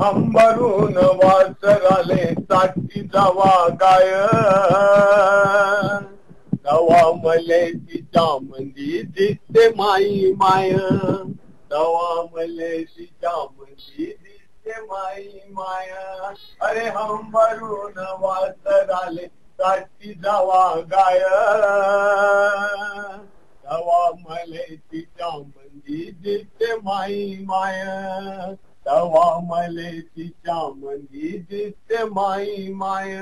अंबरून वासराले साठी जावा गाय. तवा मले तिच्या मंदी दिसते माई माय. तवा मले तिच्या मंदी दिसते माई माय. अरे अंबरून वासराले साठी जावा गाय. तवा मले तिच्या मंदी दिसते माई माय. तवा मले तिच्या दिसते माई माय.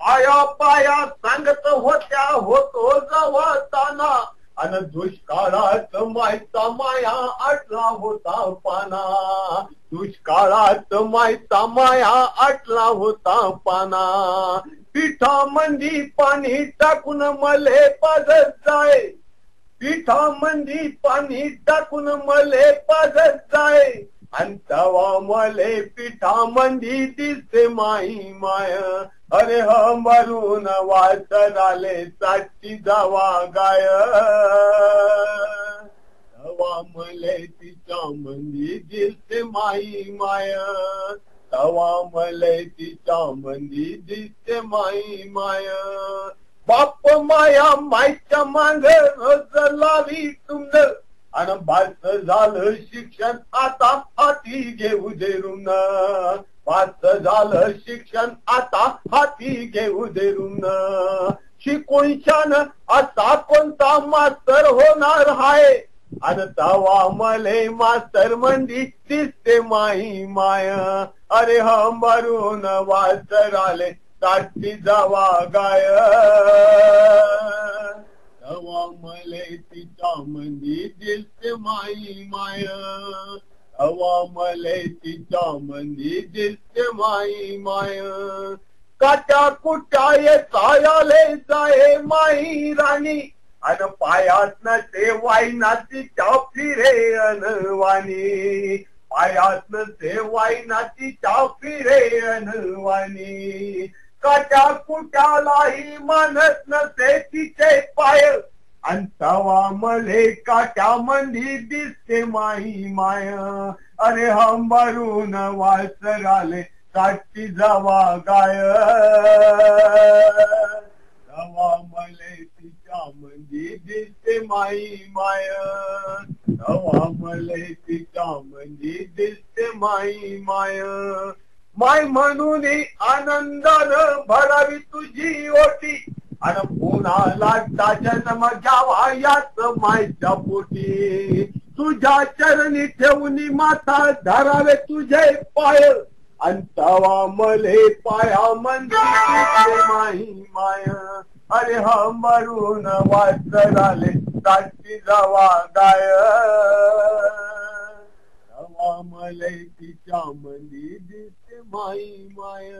आया पाया सांगत होत्या होतो जवळताना. अन दुष्काळात मायचा माया आटला होता पाना. दुष्काळात मायचा माया आटला होता पाना. पिठा मंदी पाणी टाकून मले पाजत जाय. पिठा मंदी पाणी टाकून मले पाजत जाय. आणि मले पिठा मंदी दिसते माई माय. अरे हंबरून वासराले साची जावा गाय. तवा मले तिच्या मंदी दिसते माई माय. तवा मले तिच्या मंदी दिसते माई माय. बाप माया मायच्या मांग रोज लावी तुमनं आणि बाच झालं शिक्षण आता हाती घेऊ दे रुन बाच झालं शिक्षण आता हाती घेऊ दे रुन शिकून आता कोणता मास्तर होणार हाय? आणि तवा मले मास्तर मंदी दिसते माई माय. अरे हंबरून वासर आले साठी जावा गाय. तवा मले तिच्या मंदी दिसते माई माय. तवा मले तिच्या मंदी दिसते माई माय. काट्या कुट्या ये चायाले जाये माई राणी. अन पायात न ते वाईना तिच्या फिरे अनवाणी पायात न ते वाईना तिच्या फिरे अनवाणी काट्या कुट्यालाही मानत नसे तिचे पाय. आणि तवा मले काट्या मंदी दिसते माई माय. अरे हंबरून वासराले साठी जावा गाय. तवा मले तिच्या मंदी दिसते माई माय. तवा मले तिच्या मंदी दिसते माई माय. माय म्हणून आनंदान भरावी तुझी ओटी. आणि पुन्हा जन्म घ्यावा याच मायच्या पोटी. तुझ्या चरणी ठेवून माथा धरावे तुझे पाय. अंतवा मले पाया म्हणजे माही माय. अरे हंबरून वाचराले साठी जावा गाय. तवा मले तिच्या मंदी दिस माई माय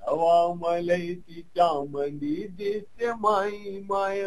तवा मले तिच्या मंदी दिसते माई माय